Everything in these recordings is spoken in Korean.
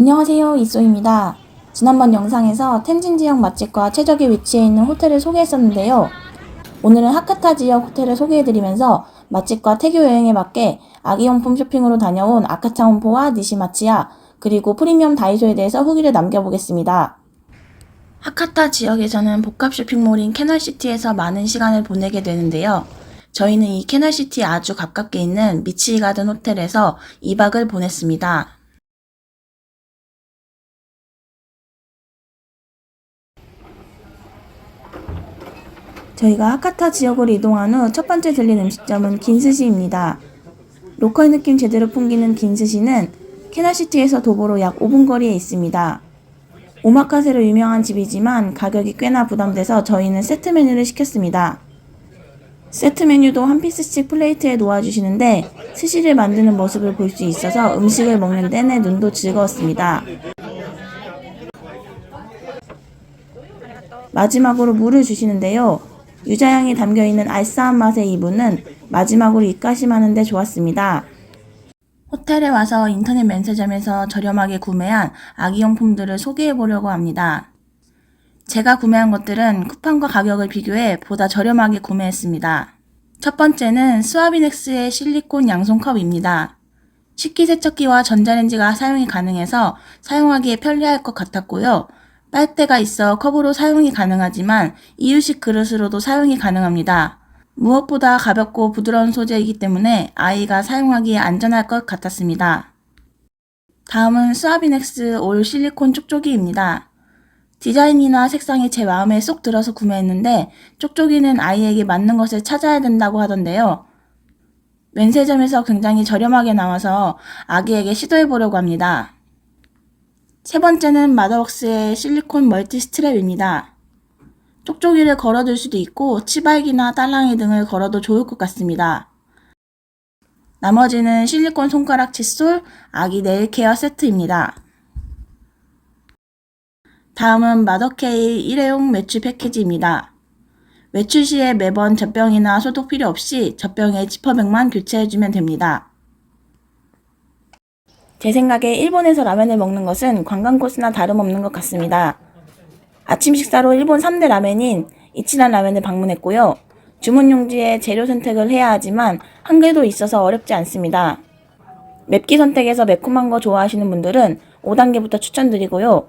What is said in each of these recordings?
안녕하세요. 이쏘입니다. 지난번 영상에서 텐진 지역 맛집과 최적의 위치에 있는 호텔을 소개했었는데요. 오늘은 하카타 지역 호텔을 소개해드리면서 맛집과 태교 여행에 맞게 아기용품 쇼핑으로 다녀온 아카차 혼포와 니시마치야 그리고 프리미엄 다이소에 대해서 후기를 남겨보겠습니다. 하카타 지역에서는 복합 쇼핑몰인 캐널시티에서 많은 시간을 보내게 되는데요. 저희는 이 캐널시티에 아주 가깝게 있는 미치 가든 호텔에서 2박을 보냈습니다. 저희가 하카타 지역으로 이동한 후 첫 번째 들린 음식점은 긴스시입니다. 로컬 느낌 제대로 풍기는 긴스시는 캐나시티에서 도보로 약 5분 거리에 있습니다. 오마카세로 유명한 집이지만 가격이 꽤나 부담돼서 저희는 세트 메뉴를 시켰습니다. 세트 메뉴도 한 피스씩 플레이트에 놓아주시는데 스시를 만드는 모습을 볼 수 있어서 음식을 먹는 내내 눈도 즐거웠습니다. 마지막으로 물을 주시는데요. 유자향이 담겨있는 알싸한 맛의 이 물은 마지막으로 입가심하는데 좋았습니다. 호텔에 와서 인터넷 면세점에서 저렴하게 구매한 아기용품들을 소개해 보려고 합니다. 제가 구매한 것들은 쿠팡과 가격을 비교해 보다 저렴하게 구매했습니다. 첫 번째는 스와비넥스의 실리콘 양손컵입니다. 식기세척기와 전자레인지가 사용이 가능해서 사용하기에 편리할 것 같았고요. 빨대가 있어 컵으로 사용이 가능하지만 이유식 그릇으로도 사용이 가능합니다. 무엇보다 가볍고 부드러운 소재이기 때문에 아이가 사용하기에 안전할 것 같았습니다. 다음은 스와비넥스 올 실리콘 쪽쪽이입니다. 디자인이나 색상이 제 마음에 쏙 들어서 구매했는데 쪽쪽이는 아이에게 맞는 것을 찾아야 된다고 하던데요. 면세점에서 굉장히 저렴하게 나와서 아기에게 시도해 보려고 합니다. 세 번째는 마더웍스의 실리콘 멀티 스트랩입니다. 쪽쪽이를 걸어둘 수도 있고 치발기나 딸랑이 등을 걸어도 좋을 것 같습니다. 나머지는 실리콘 손가락 칫솔, 아기 네일 케어 세트입니다. 다음은 마더케이 일회용 매출 패키지입니다. 외출 시에 매번 젖병이나 소독 필요 없이 젖병에 지퍼백만 교체해주면 됩니다. 제 생각에 일본에서 라면을 먹는 것은 관광 코스나 다름없는 것 같습니다. 아침 식사로 일본 3대 라멘인 이치란 라멘을 방문했고요. 주문 용지에 재료 선택을 해야 하지만 한글도 있어서 어렵지 않습니다. 맵기 선택에서 매콤한 거 좋아하시는 분들은 5단계부터 추천드리고요.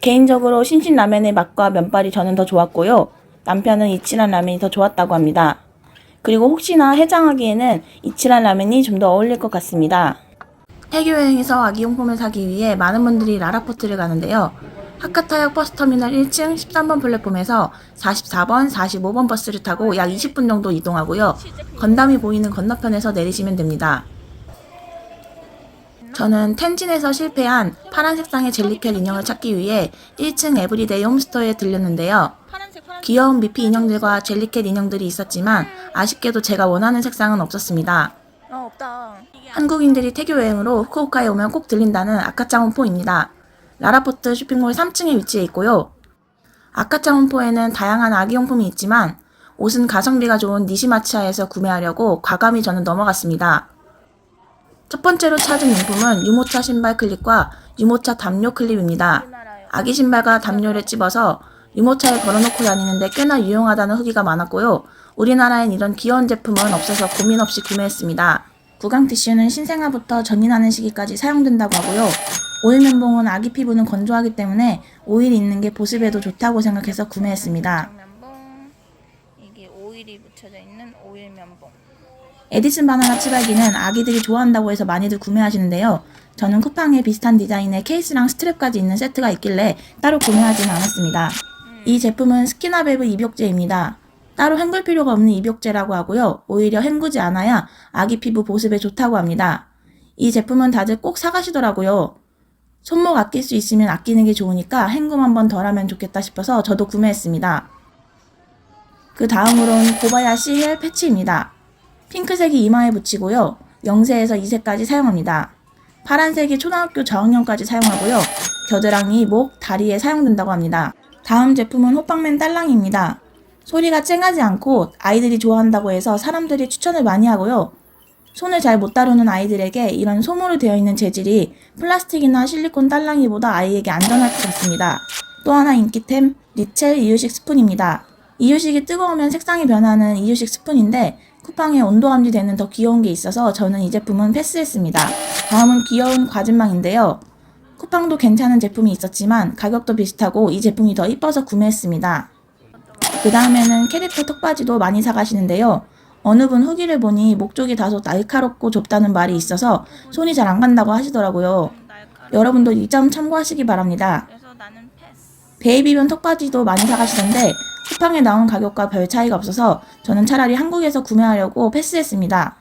개인적으로 신신 라멘의 맛과 면발이 저는 더 좋았고요. 남편은 이치란 라멘이 더 좋았다고 합니다. 그리고 혹시나 해장하기에는 이치란 라멘이 좀 더 어울릴 것 같습니다. 해교 여행에서 아기용품을 사기 위해 많은 분들이 라라포트를 가는데요. 하카타역 버스터미널 1층 13번 플랫폼에서 44번, 45번 버스를 타고 약 20분 정도 이동하고요. 건담이 보이는 건너편에서 내리시면 됩니다. 저는 텐진에서 실패한 파란 색상의 젤리캣 인형을 찾기 위해 1층 에브리데이 홈스토어에 들렸는데요. 귀여운 미피 인형들과 젤리캣 인형들이 있었지만 아쉽게도 제가 원하는 색상은 없었습니다. 어 없다. 한국인들이 태교 여행으로 후쿠오카에 오면 꼭 들린다는 아카짱혼포입니다. 라라포트 쇼핑몰 3층에 위치해 있고요. 아카짱혼포에는 다양한 아기용품이 있지만 옷은 가성비가 좋은 니시마치아에서 구매하려고 과감히 저는 넘어갔습니다. 첫 번째로 찾은 용품은 유모차 신발 클립과 유모차 담요 클립입니다. 아기 신발과 담요를 찝어서 유모차에 걸어놓고 다니는데 꽤나 유용하다는 후기가 많았고요. 우리나라엔 이런 귀여운 제품은 없어서 고민 없이 구매했습니다. 구강 티슈는 신생아부터 전인하는 시기까지 사용된다고 하고요. 오일 면봉은 아기 피부는 건조하기 때문에 오일이 있는 게 보습에도 좋다고 생각해서 구매했습니다. 면봉 이게 오일이 묻혀져 있는 오일 면봉. 에디슨 바나나 치발기는 아기들이 좋아한다고 해서 많이들 구매하시는데요. 저는 쿠팡에 비슷한 디자인의 케이스랑 스트랩까지 있는 세트가 있길래 따로 구매하지는 않았습니다. 이 제품은 스키나베브 입욕제입니다. 따로 헹굴 필요가 없는 입욕제라고 하고요. 오히려 헹구지 않아야 아기 피부 보습에 좋다고 합니다. 이 제품은 다들 꼭 사가시더라고요. 손목 아낄 수 있으면 아끼는 게 좋으니까 헹굼 한 번 덜 하면 좋겠다 싶어서 저도 구매했습니다. 그 다음으로는 고바야시 헬 패치입니다. 핑크색이 이마에 붙이고요. 0세에서 2세까지 사용합니다. 파란색이 초등학교 저학년까지 사용하고요. 겨드랑이, 목, 다리에 사용된다고 합니다. 다음 제품은 호빵맨 딸랑이입니다. 소리가 쨍하지 않고 아이들이 좋아한다고 해서 사람들이 추천을 많이 하고요. 손을 잘 못 다루는 아이들에게 이런 솜으로 되어 있는 재질이 플라스틱이나 실리콘 딸랑이보다 아이에게 안전할 것 같습니다. 또 하나 인기템 리첼 이유식 스푼입니다. 이유식이 뜨거우면 색상이 변하는 이유식 스푼인데 쿠팡에 온도 감지되는 더 귀여운 게 있어서 저는 이 제품은 패스했습니다. 다음은 귀여운 과즙망인데요. 쿠팡도 괜찮은 제품이 있었지만 가격도 비슷하고 이 제품이 더 이뻐서 구매했습니다. 그 다음에는 캐릭터 턱바지도 많이 사가시는데요. 어느 분 후기를 보니 목 쪽이 다소 날카롭고 좁다는 말이 있어서 손이 잘 안 간다고 하시더라고요. 여러분도 이 점 참고하시기 바랍니다. 베이비변 턱바지도 많이 사가시던데 쿠팡에 나온 가격과 별 차이가 없어서 저는 차라리 한국에서 구매하려고 패스했습니다.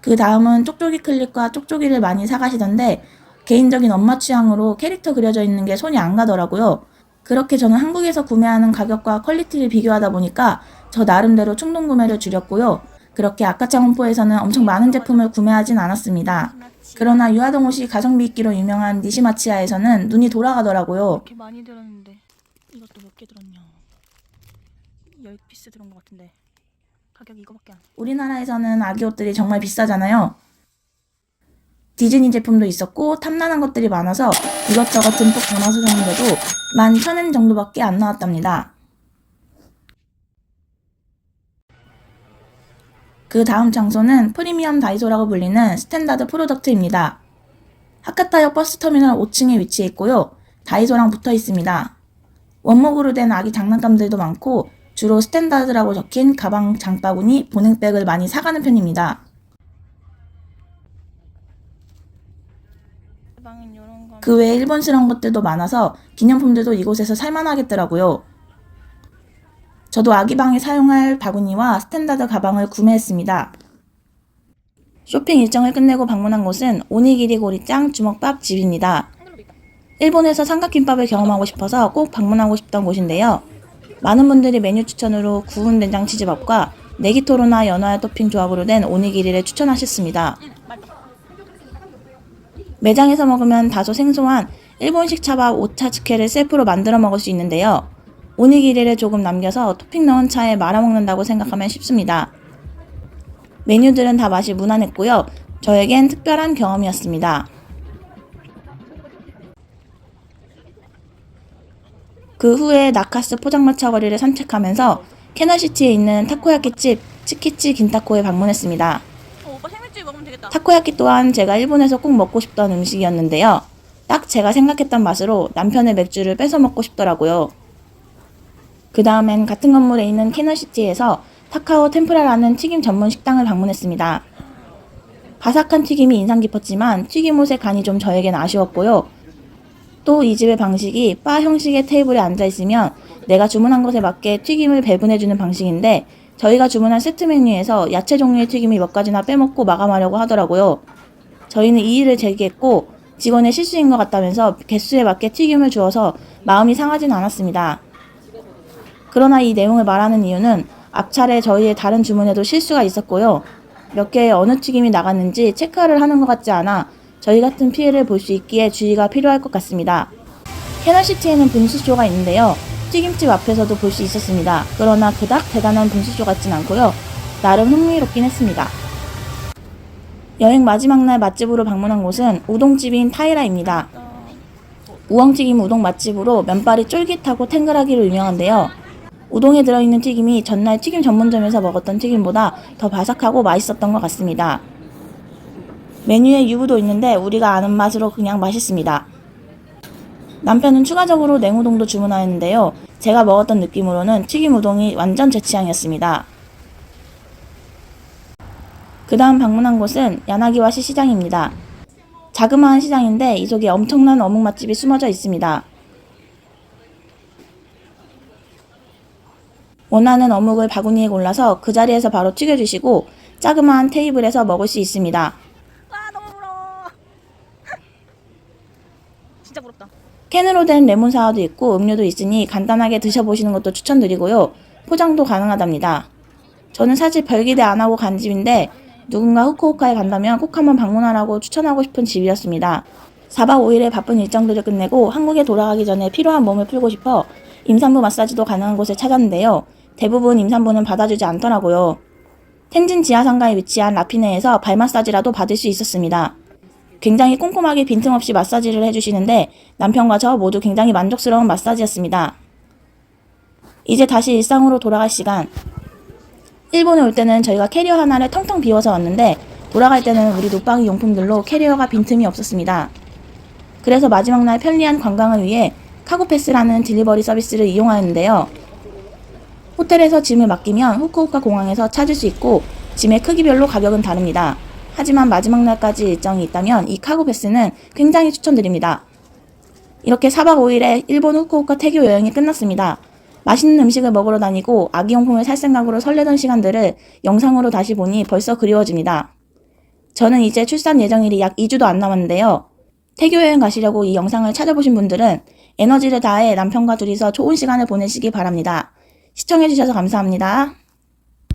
그 다음은 쪽쪽이 클립과 쪽쪽이를 많이 사가시던데 개인적인 엄마 취향으로 캐릭터 그려져 있는 게 손이 안 가더라고요. 그렇게 저는 한국에서 구매하는 가격과 퀄리티를 비교하다 보니까 저 나름대로 충동 구매를 줄였고요. 그렇게 아까창 홈포에서는 엄청 많은 제품을 구매하진 않았습니다. 그러나 유아동 옷이 가성비 있기로 유명한 니시마치아에서는 눈이 돌아가더라고요. 이렇게 많이 들었는데 이것도 몇 개 들었냐? 10피스 들은 것 같은데 가격이 이거밖에 안 우리나라에서는 아기 옷들이 정말 비싸잖아요. 디즈니 제품도 있었고 탐나는 것들이 많아서 이것저것 듬뿍 담아서 샀는데도 11,000엔 정도밖에 안 나왔답니다. 그 다음 장소는 프리미엄 다이소라고 불리는 스탠다드 프로덕트입니다. 하카타역 버스터미널 5층에 위치해 있고요. 다이소랑 붙어 있습니다. 원목으로 된 아기 장난감들도 많고 주로 스탠다드라고 적힌 가방 장바구니, 보냉백을 많이 사가는 편입니다. 그 외에 일본스러운 것들도 많아서 기념품들도 이곳에서 살만하겠더라고요. 저도 아기방에 사용할 바구니와 스탠다드 가방을 구매했습니다. 쇼핑 일정을 끝내고 방문한 곳은 오니기리 고리짱 주먹밥 집입니다. 일본에서 삼각김밥을 경험하고 싶어서 꼭 방문하고 싶던 곳인데요. 많은 분들이 메뉴 추천으로 구운 된장 치즈밥과 네기토로나 연어알 토핑 조합으로 된 오니기리를 추천하셨습니다. 매장에서 먹으면 다소 생소한 일본식 차밥 오차츠케를 셀프로 만들어 먹을 수 있는데요. 오니기리를 조금 남겨서 토핑 넣은 차에 말아 먹는다고 생각하면 쉽습니다. 메뉴들은 다 맛이 무난했고요. 저에겐 특별한 경험이었습니다. 그 후에 나카스 포장마차 거리를 산책하면서 캐너시티에 있는 타코야키집 치키치 긴타코에 방문했습니다. 타코야키 또한 제가 일본에서 꼭 먹고 싶던 음식이었는데요. 딱 제가 생각했던 맛으로 남편의 맥주를 뺏어 먹고 싶더라고요. 그 다음엔 같은 건물에 있는 캐너시티에서 타카오 템프라라는 튀김 전문 식당을 방문했습니다. 바삭한 튀김이 인상 깊었지만 튀김옷의 간이 좀 저에겐 아쉬웠고요. 또 이 집의 방식이 바 형식의 테이블에 앉아 있으면 내가 주문한 것에 맞게 튀김을 배분해주는 방식인데 저희가 주문한 세트 메뉴에서 야채 종류의 튀김이 몇 가지나 빼먹고 마감하려고 하더라고요. 저희는 이의를 제기했고 직원의 실수인 것 같다면서 개수에 맞게 튀김을 주어서 마음이 상하진 않았습니다. 그러나 이 내용을 말하는 이유는 앞차례 저희의 다른 주문에도 실수가 있었고요. 몇 개의 어느 튀김이 나갔는지 체크를 하는 것 같지 않아 저희 같은 피해를 볼 수 있기에 주의가 필요할 것 같습니다. 캐널시티에는 분수쇼가 있는데요. 튀김집 앞에서도 볼 수 있었습니다. 그러나 그닥 대단한 분수쇼 같진 않고요. 나름 흥미롭긴 했습니다. 여행 마지막 날 맛집으로 방문한 곳은 우동집인 타이라입니다. 우엉튀김 우동 맛집으로 면발이 쫄깃하고 탱글하기로 유명한데요. 우동에 들어있는 튀김이 전날 튀김 전문점에서 먹었던 튀김보다 더 바삭하고 맛있었던 것 같습니다. 메뉴에 유부도 있는데 우리가 아는 맛으로 그냥 맛있습니다. 남편은 추가적으로 냉우동도 주문하였는데요. 제가 먹었던 느낌으로는 튀김 우동이 완전 제 취향이었습니다. 그 다음 방문한 곳은 야나기와시 시장입니다. 자그마한 시장인데 이 속에 엄청난 어묵 맛집이 숨어져 있습니다. 원하는 어묵을 바구니에 골라서 그 자리에서 바로 튀겨주시고 자그마한 테이블에서 먹을 수 있습니다. 아 너무 부러워 진짜 부럽다 캔으로 된 레몬 사와도 있고 음료도 있으니 간단하게 드셔보시는 것도 추천드리고요. 포장도 가능하답니다. 저는 사실 별 기대 안 하고 간 집인데 누군가 후쿠오카에 간다면 꼭 한번 방문하라고 추천하고 싶은 집이었습니다. 4박 5일의 바쁜 일정들을 끝내고 한국에 돌아가기 전에 필요한 몸을 풀고 싶어 임산부 마사지도 가능한 곳을 찾았는데요. 대부분 임산부는 받아주지 않더라고요. 텐진 지하상가에 위치한 라피네에서 발 마사지라도 받을 수 있었습니다. 굉장히 꼼꼼하게 빈틈없이 마사지를 해주시는데 남편과 저 모두 굉장히 만족스러운 마사지였습니다. 이제 다시 일상으로 돌아갈 시간. 일본에 올 때는 저희가 캐리어 하나를 텅텅 비워서 왔는데 돌아갈 때는 우리 놓방이 용품들로 캐리어가 빈틈이 없었습니다. 그래서 마지막 날 편리한 관광을 위해 카고패스라는 딜리버리 서비스를 이용하였는데요. 호텔에서 짐을 맡기면 후쿠오카 공항에서 찾을 수 있고 짐의 크기별로 가격은 다릅니다. 하지만 마지막 날까지 일정이 있다면 이 카고 패스는 굉장히 추천드립니다. 이렇게 4박 5일의 일본 후쿠오카 태교 여행이 끝났습니다. 맛있는 음식을 먹으러 다니고 아기용품을 살 생각으로 설레던 시간들을 영상으로 다시 보니 벌써 그리워집니다. 저는 이제 출산 예정일이 약 2주도 안 남았는데요. 태교 여행 가시려고 이 영상을 찾아보신 분들은 에너지를 다해 남편과 둘이서 좋은 시간을 보내시기 바랍니다. 시청해주셔서 감사합니다.